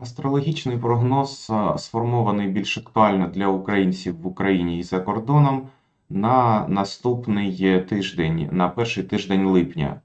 Астрологічний прогноз сформований більш актуально для українців в Україні і за кордоном на наступний тиждень, на перший тиждень липня.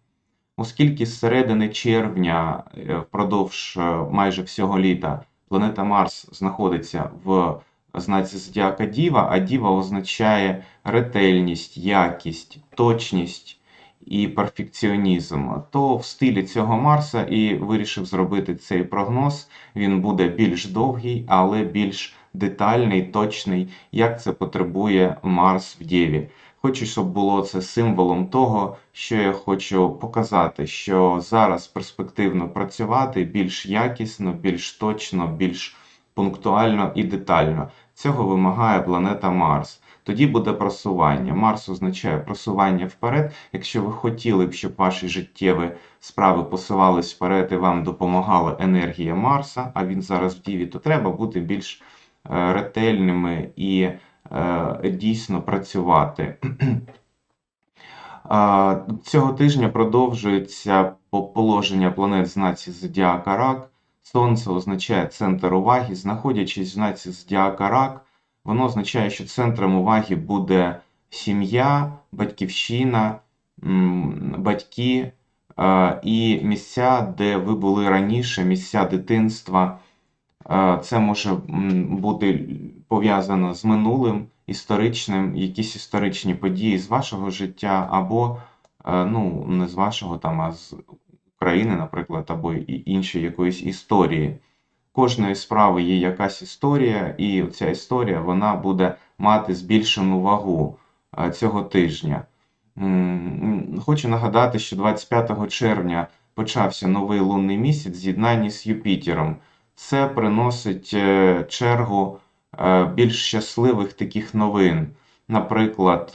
Оскільки з середини червня, е, впродовж е, майже всього літа, планета Марс знаходиться в знаці Зодіака Діва, а Діва означає ретельність, якість, точність і перфекціонізм, то в стилі цього Марса і вирішив зробити цей прогноз. Він буде більш довгий, але більш детальний, точний, як це потребує Марс в Дєві. Хочу, щоб було це символом того, що я хочу показати, що зараз перспективно працювати більш якісно, більш точно, більш пунктуально і детально. Цього вимагає планета Марс. Тоді буде просування. Марс означає просування вперед. Якщо ви хотіли б, щоб ваші життєві справи посувались вперед і вам допомагала енергія Марса, а він зараз в Діві, то треба бути більш е, ретельними і е, дійсно працювати. Цього тижня продовжується положення планет в знаці Зодіака Рак. Сонце означає центр уваги. Знаходячись в знаці Зодіака Рак, воно означає, що центром уваги буде сім'я, батьківщина, батьки е, і місця, де ви були раніше, місця дитинства. Е, Це може бути пов'язано з минулим, історичним, якісь історичні події з вашого життя, або е, ну, не з вашого там, а з України, наприклад, або іншої якоїсь історії. Кожної справи є якась історія, і ця історія вона буде мати збільшену вагу е, цього тижня. Хочу нагадати, що 25 червня почався новий лунний місяць в з'єднанні з Юпітером. Це приносить е, чергу е, більш щасливих таких новин. Наприклад,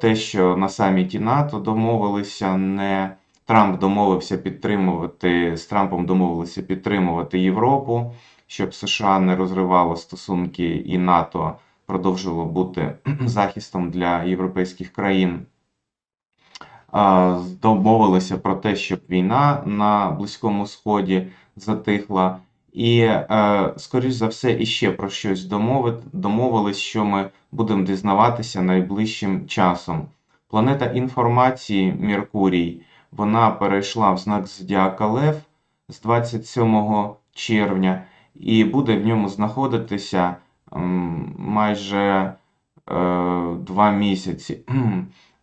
те, що на саміті НАТО домовилися не Трамп домовився підтримувати з Трампом домовилися підтримувати Європу, щоб США не розривало стосунки і НАТО продовжило бути захистом для європейських країн. Домовилися про те, щоб війна на Близькому Сході затихла. І, е, скоріш за все, іще про щось домовит, домовились, що ми будемо дізнаватися найближчим часом. Планета інформації Меркурій, вона перейшла в знак Зодіака Лев з 27 червня, і буде в ньому знаходитися майже е, два місяці.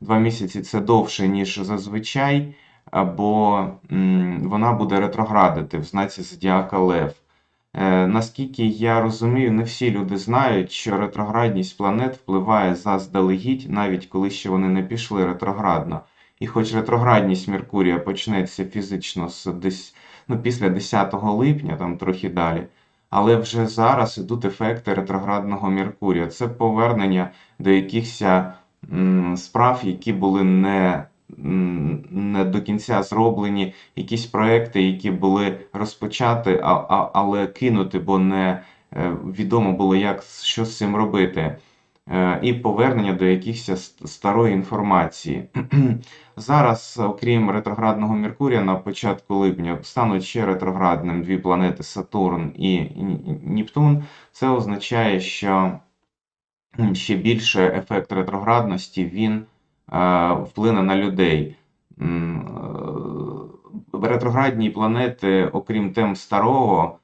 Два місяці це довше, ніж зазвичай, або м, вона буде ретроградити в знаці Зодіака Лев. Е, наскільки я розумію, не всі люди знають, що ретроградність планет впливає заздалегідь, навіть коли ще вони не пішли ретроградно. І хоч ретроградність Меркурія почнеться фізично з десь, ну, після 10 липня, там трохи далі, але вже зараз ідуть ефекти ретроградного Меркурія. Це повернення до якихось справ, які були не, не до кінця зроблені, якісь проекти, які були розпочаті, а, а, але кинути, бо не е, відомо було, як що з цим робити. Е, І повернення до якихось старої інформації. Зараз, окрім ретроградного Меркурія, на початку липня стануть ще ретроградним дві планети Сатурн і Нептун. Це означає, що ще більше ефект ретроградності він е, вплине на людей. Е, Ретроградні планети, окрім тем старого, е,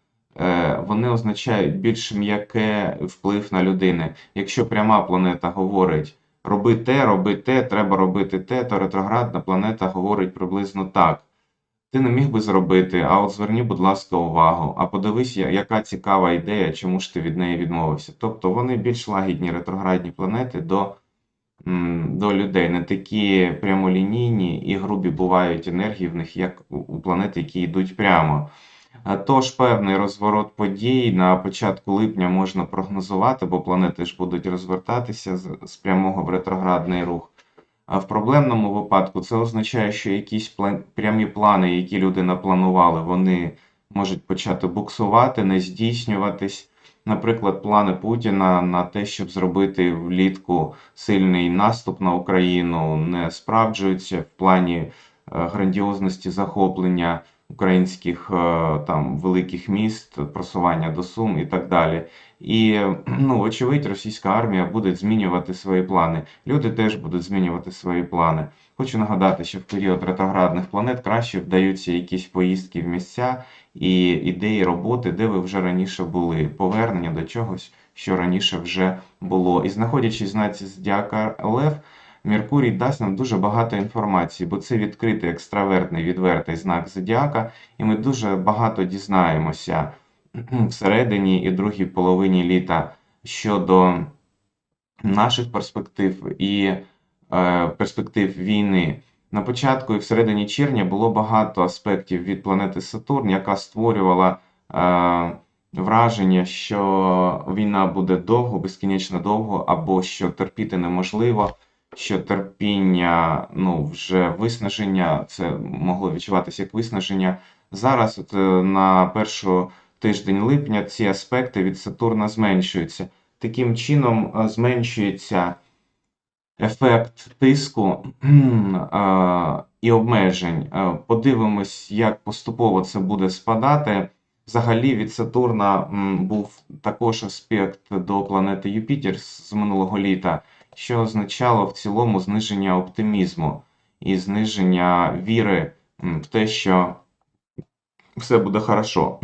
вони означають більш м'яке вплив на людини. Якщо пряма планета говорить роби те, роби те, треба робити те, то ретроградна планета говорить приблизно так. Ти не міг би зробити, а от зверні, будь ласка, увагу, а подивись, яка цікава ідея, чому ж ти від неї відмовився. Тобто вони більш лагідні ретроградні планети до, до людей, не такі прямолінійні і грубі бувають енергії в них, як у у планет, які йдуть прямо. Тож певний розворот подій на початку липня можна прогнозувати, бо планети ж будуть розвертатися з, з прямого в ретроградний рух. А в проблемному випадку це означає, що якісь план- прямі плани, які люди напланували, вони можуть почати буксувати, не здійснюватись. Наприклад, плани Путіна на те, щоб зробити влітку сильний наступ на Україну, не справджуються в плані е, грандіозності захоплення українських е, там великих міст, просування до Сум і так далі. І ну, вочевидь, російська армія буде змінювати свої плани. Люди теж будуть змінювати свої плани. Хочу нагадати, що в період ретроградних планет краще вдаються якісь поїздки в місця і ідеї роботи, де ви вже раніше були, повернення до чогось, що раніше вже було. І знаходячись знаці Зодіака Лев, Меркурій дасть нам дуже багато інформації, бо це відкритий екстравертний відвертий знак Зодіака, і ми дуже багато дізнаємося всередині і другій половині літа щодо наших перспектив і е, перспектив війни. На початку і всередині червня було багато аспектів від планети Сатурн, яка створювала е, враження, що війна буде довго, безкінечно довго, або що терпіти неможливо, що терпіння, ну, вже виснаження, це могло відчуватися як виснаження. Зараз, от, е, на першу тиждень липня, ці аспекти від Сатурна зменшуються. Таким чином е, зменшується ефект тиску е, і обмежень. Подивимось, як поступово це буде спадати. Взагалі від Сатурна був також аспект до планети Юпітер з минулого літа, що означало в цілому зниження оптимізму і зниження віри в те, що все буде хорошо.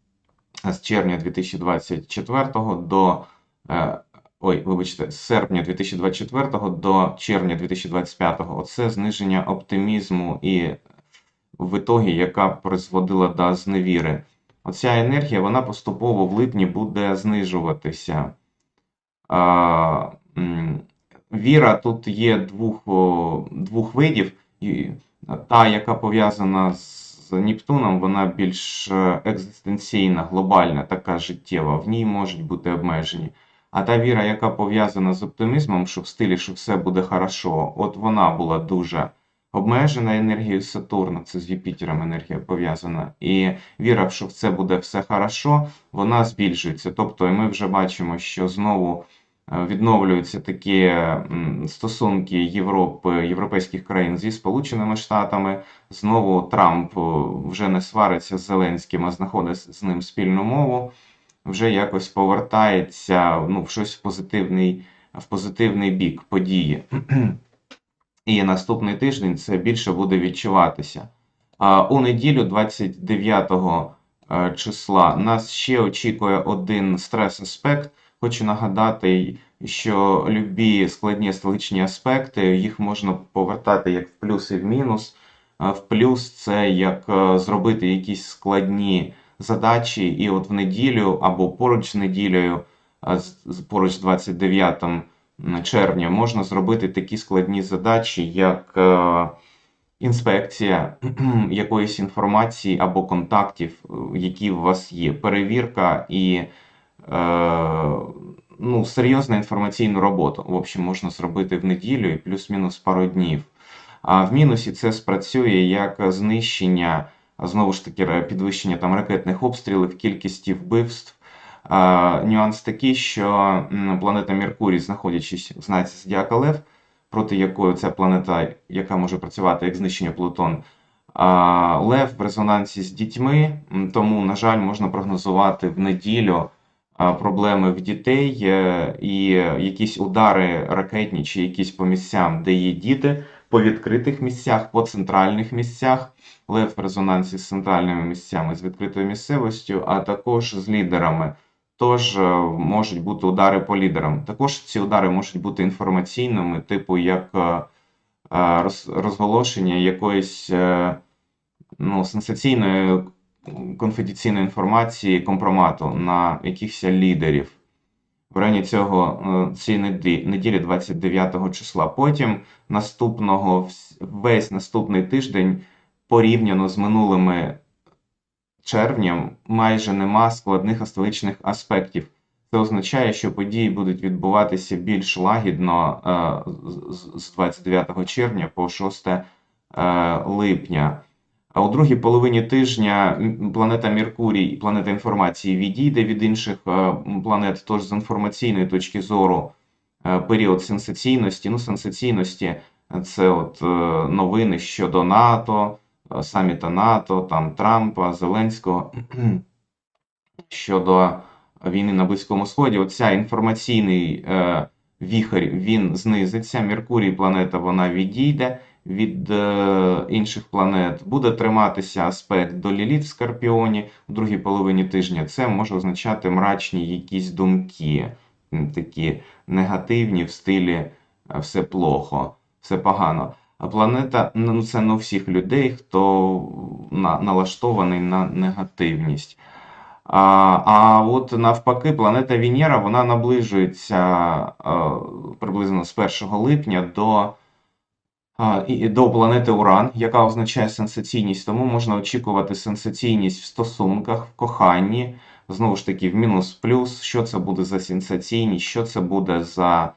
З червня 2024 до е, ой, вибачте, з серпня 2024 до червня 2025 оце зниження оптимізму і в ітогі, яка призводила до зневіри. Оця енергія, вона поступово в липні буде знижуватися. Віра тут є двох, двох видів. Та, яка пов'язана з Нептуном, вона більш е, екзистенційна, глобальна, така життєва. В ній можуть бути обмежені. А та віра, яка пов'язана з оптимізмом, що в стилі, що все буде хорошо, от вона була дуже обмежена енергією Сатурна, це з Юпітером енергія пов'язана. І віра, що все буде все хорошо, вона збільшується. Тобто, ми вже бачимо, що знову відновлюються такі стосунки Європи, європейських країн зі Сполученими Штатами. Знову Трамп е, вже не свариться з Зеленським, а знаходить з ним спільну мову вже якось повертається ну, в щось в позитивний, в позитивний бік події. І наступний тиждень це більше буде відчуватися. А у неділю, 29 е, числа, нас ще очікує один стрес-аспект. Хочу нагадати, що любі складні астрологічні аспекти їх можна повертати як в плюс і в мінус. Е, В плюс це як е, зробити якісь складні задачі, і от в неділю або поруч з неділею, з- поруч з 29 червня, можна зробити такі складні задачі, як е, інспекція якоїсь інформації або контактів, е, які у вас є, перевірка і е, ну, серйозну інформаційну роботу. В общем, можна зробити в неділю і плюс-мінус пару днів. А в мінусі це спрацює як знищення, знову ж таки, підвищення там ракетних обстрілів, кількості вбивств. Нюанс такий, що планета Меркурій, знаходячись в знаці Зодіака Лев, проти якої ця планета, яка може працювати як знищення Плутон, Лев в резонансі з дітьми, тому, на жаль, можна прогнозувати в неділю проблеми в дітей е, і якісь удари ракетні чи якісь по місцям, де є діти, по відкритих місцях, по центральних місцях. Лев в резонансі з центральними місцями, з відкритою місцевістю, а також з лідерами. Тож е, можуть бути удари по лідерам. Також ці удари можуть бути інформаційними, типу як е, роз- розголошення якоїсь ну, сенсаційної конфіденційної інформації компромату на якихось лідерів. В районі цього е, цієї неділі, неділі 29 числа. Потім наступного весь наступний тиждень порівняно з минулими червням майже нема складних астрологічних аспектів. Це означає, що події будуть відбуватися більш лагідно е, з 29 червня по 6 е, липня. А у другій половині тижня планета Меркурій, і планета інформації, відійде від інших е, планет, тож з інформаційної точки зору е, період сенсаційності. Ну, сенсаційності це от е, новини щодо НАТО, саміта НАТО, там Трампа, Зеленського щодо війни на Близькому Сході. Оця інформаційний віхар він знизиться. Меркурій планета вона відійде від е, інших планет. Буде триматися аспект до Ліліт в Скорпіоні в другій половині тижня. Це може означати мрачні якісь думки, такі негативні в стилі е, все плохо, все погано. А планета ну це не у всіх людей, хто на, налаштований на негативність. А, а от навпаки, планета Венера вона наближується е, приблизно з 1 липня до, а, до планети Уран, яка означає сенсаційність. Тому можна очікувати сенсаційність в стосунках, в коханні. Знову ж таки, в мінус-плюс, що це буде за сенсаційність, що це буде за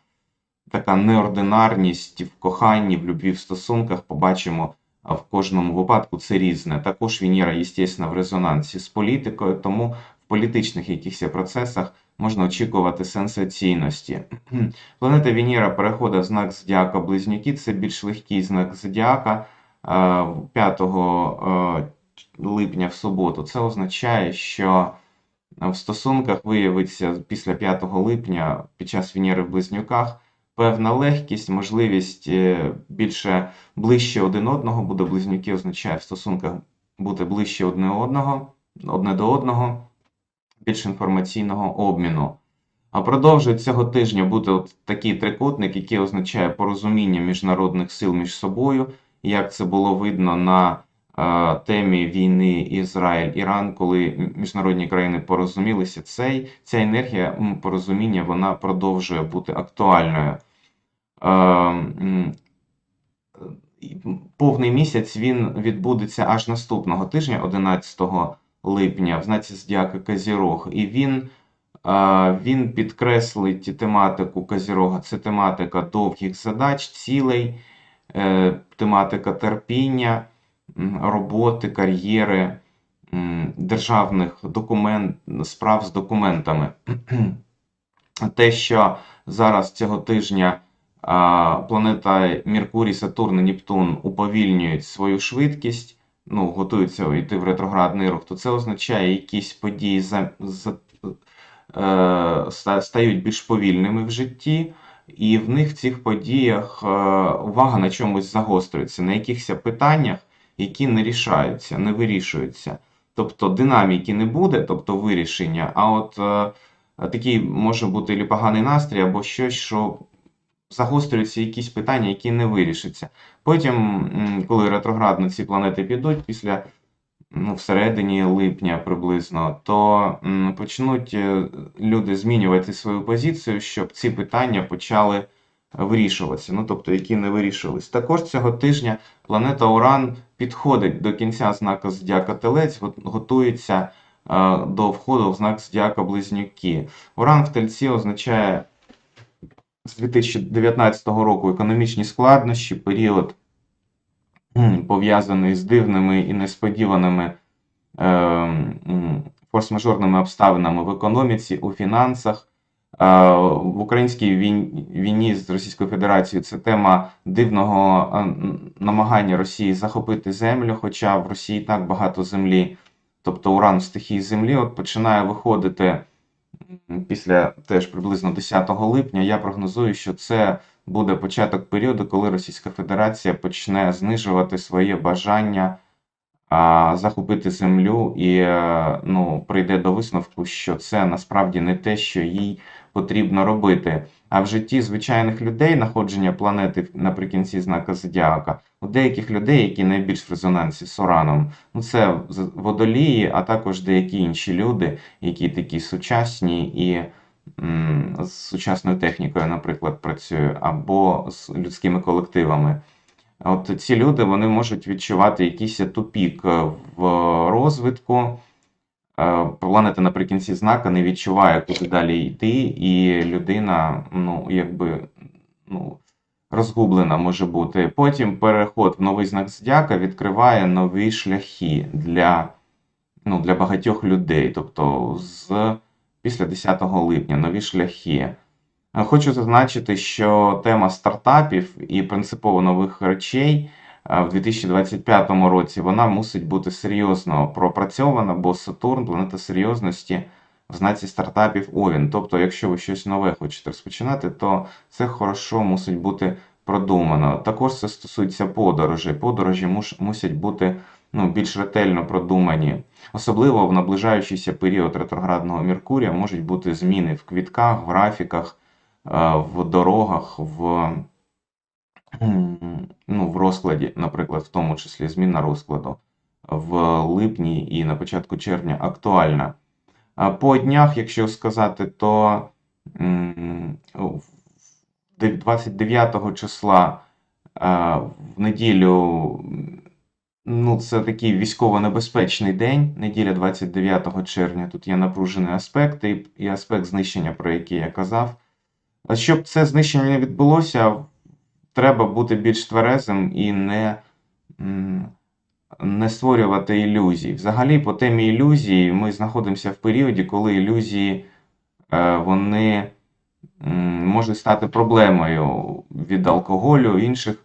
така неординарність в коханні, в любві, в стосунках. Побачимо в кожному випадку це різне. Також Венера, звісно, в резонансі з політикою, тому політичних якихось процесах можна очікувати сенсаційності. Планета Венера переходить в знак Зодіака Близнюки, це більш легкий знак Зодіака е, 5 е, липня в суботу. Це означає, що в стосунках виявиться після 5 липня під час Венери в Близнюках певна легкість, можливість е, більше ближче один одного буде. Близнюки означає в стосунках бути ближче одне одного, одне до одного, більш інформаційного обміну. А продовжує цього тижня бути от такий трикутник, який означає порозуміння міжнародних сил між собою, як це було видно на е, темі війни Ізраїль-Іран, коли міжнародні країни порозумілися. Цей, ця енергія порозуміння вона продовжує бути актуальною. Е, повний місяць він відбудеться аж наступного тижня, 11 липня, в знаці Зодіака Казірог. І він, він підкреслить тематику Казірога. Це тематика довгих задач, цілей, е, тематика терпіння, роботи, кар'єри, державних документ, справ з документами. Те, що зараз цього тижня планета Меркурій, Сатурн і Нептун уповільнюють свою швидкість, ну, готуються йти в ретроградний рух, то це означає, якісь події за, за, е, стають більш повільними в житті, і в них в цих подіях е, увага на чомусь загострюється, на якихось питаннях, які не рішаються, не вирішуються. Тобто динаміки не буде, тобто вирішення, а от е, такий може бути або поганий настрій, або щось, що загострюються якісь питання, які не вирішаться. Потім, коли ретроградно ці планети підуть після ну, всередині липня приблизно, то почнуть е, люди змінювати свою позицію, щоб ці питання почали вирішуватися, ну тобто, які не вирішувались. Також цього тижня планета Уран підходить до кінця знака Зодіака Телець, готується е, до входу в знак Зодіака Близнюки. Уран в Тельці означає з 2019 року економічні складнощі, період пов'язаний з дивними і несподіваними е, форс-мажорними обставинами в економіці, у фінансах. Е, В українській війн- війні з Російською Федерацією це тема дивного е, намагання Росії захопити землю, хоча в Росії так багато землі, тобто уран в стихії землі, от починає виходити після теж приблизно 10 липня. Я прогнозую, що це буде початок періоду, коли Російська Федерація почне знижувати своє бажання а, захопити землю і е, ну, прийде до висновку, що це насправді не те, що їй потрібно робити. А в житті звичайних людей находження планети наприкінці знака Зодіака, у деяких людей, які найбільш в резонансі з Ураном, ну це водолії, а також деякі інші люди, які такі сучасні і з сучасною технікою, наприклад, працюють, або з людськими колективами. От ці люди вони можуть відчувати якийсь тупік е, в розвитку. Е, Планета наприкінці знака не відчуває, куди далі йти, і людина, ну, якби, ну, розгублена може бути. Потім переход в новий знак зодіака відкриває нові шляхи для, ну, для багатьох людей. Тобто з після 10 липня нові шляхи. Е, Хочу зазначити, що тема стартапів і принципово нових речей в 2025 році, вона мусить бути серйозно пропрацьована, бо Сатурн, планета серйозності в знаці стартапів Овін. Тобто, якщо ви щось нове хочете розпочинати, то це хорошо мусить бути продумано. Також це стосується подорожей. Подорожі мусять бути ну, більш ретельно продумані. Особливо в наближаючийся період ретроградного Меркурія можуть бути зміни в квітках, в графіках, е, в дорогах, в, ну, в розкладі, наприклад, в тому числі зміна розкладу в липні і на початку червня актуальна. По днях, якщо сказати, то м, в- де- 29 числа в неділю, ну, це такий військово-небезпечний день, неділя 29 червня. Тут є напружений аспект і, аспект знищення, про який я казав. Щоб це знищення не відбулося, треба бути більш тверезим і не, не створювати ілюзій. Взагалі, по темі ілюзій, ми знаходимося в періоді, коли ілюзії е, вони можуть стати проблемою від алкоголю інших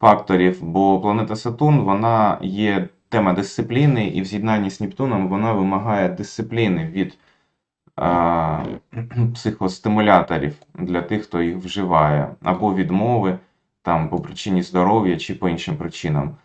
факторів, бо планета Сатурн вона є тема дисципліни, і в з'єднанні з Нептуном вона вимагає дисципліни від а, психостимуляторів для тих, хто їх вживає, або відмови там, по причині здоров'я чи по іншим причинам.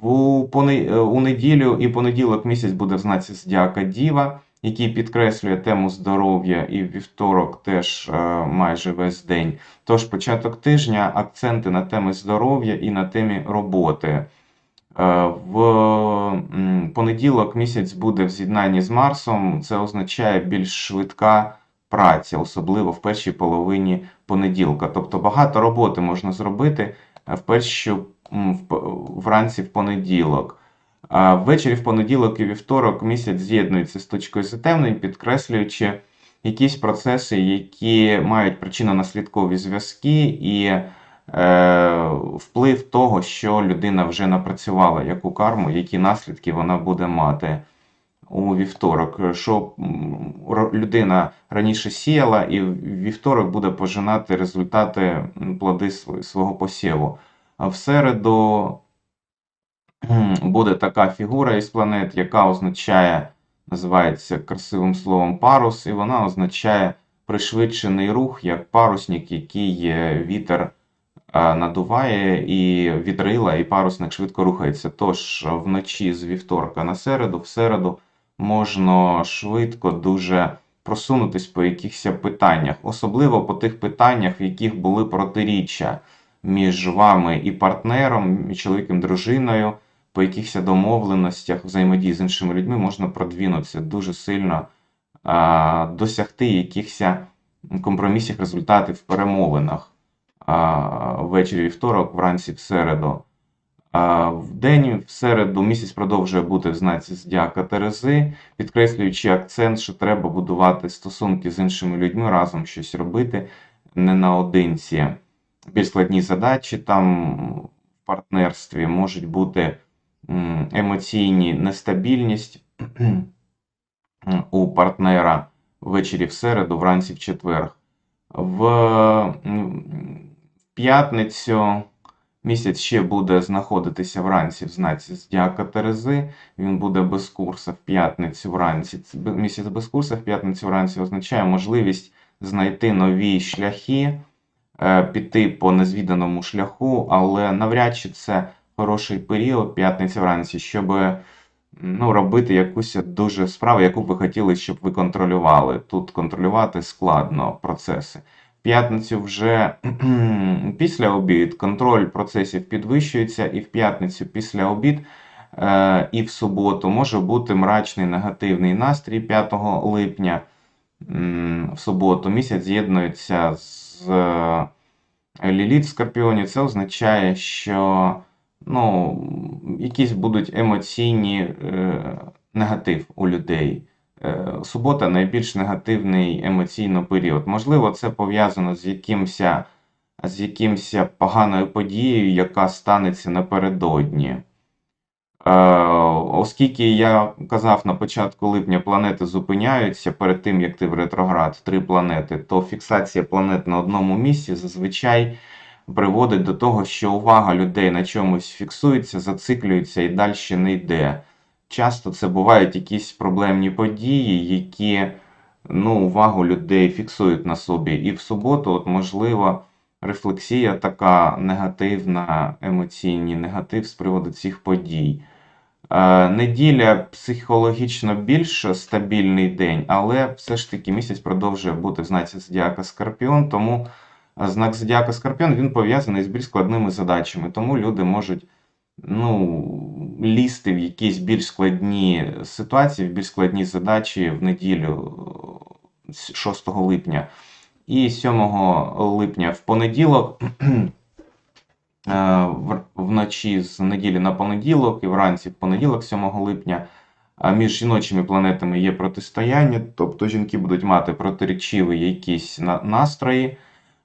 У, неділю і понеділок місяць буде в знаці Зодіака Діва, який підкреслює тему здоров'я, і вівторок теж е, майже весь день. Тож початок тижня акценти на теми здоров'я і на темі роботи. Е, В понеділок місяць буде в з'єднанні з Марсом. Це означає більш швидка праця, особливо в першій половині понеділка. Тобто багато роботи можна зробити е, в першу вранці в понеділок. А ввечері в понеділок і вівторок місяць з'єднується з точкою затемнень, підкреслюючи якісь процеси, які мають причинно-наслідкові зв'язки і е, вплив того, що людина вже напрацювала, яку карму, які наслідки вона буде мати у вівторок. Що людина раніше сіяла, і в вівторок буде пожинати результати плоди свого посіву. В середу буде така фігура із планет, яка означає, називається красивим словом парус, і вона означає пришвидшений рух, як парусник, який е, вітер е, надуває, і вітрила, і парусник швидко рухається. Тож вночі з вівторка на середу, в середу можна швидко дуже просунутись по якихось питаннях, особливо по тих питаннях, в яких були протиріччя між вами і партнером, і чоловіком, дружиною по якихось домовленостях, взаємодії з іншими людьми можна продвинутися дуже сильно, а, досягти якихось компромісів, результатів в перемовинах а, ввечері вівторок, вранці в середу. В день в середу місяць продовжує бути в знаці Зодіака Терези, підкреслюючи акцент, що треба будувати стосунки з іншими людьми, разом щось робити, не наодинці. Більш складні задачі там в партнерстві можуть бути емоційні нестабільність у партнера ввечері в середу, вранці в четвер. В п'ятницю місяць ще буде знаходитися вранці в знаці Зодіака Терези. Він буде без курсу в п'ятницю вранці. Місяць без курсу в п'ятницю вранці означає можливість знайти нові шляхи, е, піти по незвіданому шляху, але навряд чи це хороший період, п'ятниця вранці, щоб ну, робити якусь дуже справу, яку ви хотіли, щоб ви контролювали. Тут контролювати складно процеси. П'ятницю вже після обід контроль процесів підвищується, і в п'ятницю після обід е, і в суботу може бути мрачний негативний настрій 5 липня. В суботу місяць з'єднується з е, Ліліт в Скорпіоні. Це означає, що ну, якісь будуть емоційні е, негатив у людей. Е, субота найбільш негативний емоційно період. Можливо, це пов'язано з якимсь, з якимсь поганою подією, яка станеться напередодні. Е, Оскільки я казав на початку липня, планети зупиняються перед тим, як ти в ретроград, три планети, то фіксація планет на одному місці зазвичай приводить до того, що увага людей на чомусь фіксується, зациклюється і далі не йде. Часто це бувають якісь проблемні події, які ну, увагу людей фіксують на собі. І в суботу, от, можливо, рефлексія така негативна, емоційний негатив з приводу цих подій. Е, Неділя психологічно більш стабільний день, але все ж таки місяць продовжує бути в знаці Зодіака Скорпіон, тому знак Зодіака Скорпіон він пов'язаний з більш складними задачами, тому люди можуть ну, лізти в якісь більш складні ситуації, в більш складні задачі в неділю е, 6 липня. І 7 липня в понеділок, е, вночі з неділі на понеділок і вранці в понеділок, 7 липня, між жіночими планетами є протистояння, тобто жінки будуть мати протирічиві якісь настрої,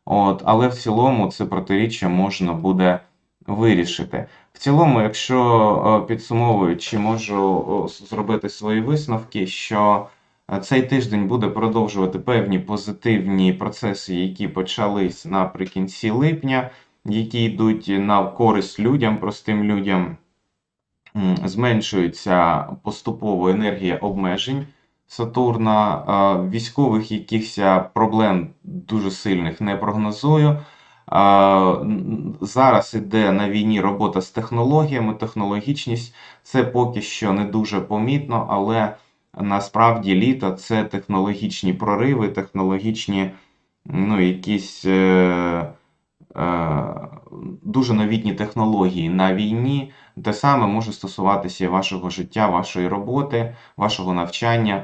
от, але в цілому це протиріччя можна буде вирішити. В цілому, якщо е, підсумовуючи, можу зробити свої висновки, що е, цей тиждень буде продовжувати певні позитивні процеси, які почались наприкінці липня, які йдуть на користь людям, простим людям. Зменшується поступово енергія обмежень Сатурна, е, військових якихось проблем дуже сильних не прогнозую. Зараз іде на війні робота з технологіями, технологічність. Це поки що не дуже помітно, але насправді літо це технологічні прориви, технологічні, ну, якісь е, е, дуже новітні технології на війні. Те саме може стосуватися вашого життя, вашої роботи, вашого навчання.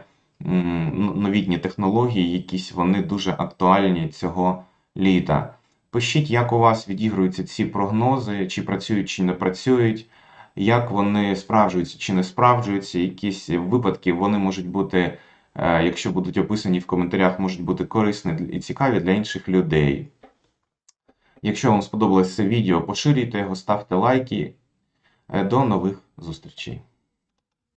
Новітні технології, якісь вони дуже актуальні цього літа. Пишіть, як у вас відігруються ці прогнози, чи працюють, чи не працюють, як вони справджуються чи не справджуються. Якісь випадки вони можуть бути, е, якщо будуть описані в коментарях, можуть бути корисні і цікаві для інших людей. Якщо вам сподобалось це відео, поширюйте його, ставте лайки. Е, До нових зустрічей!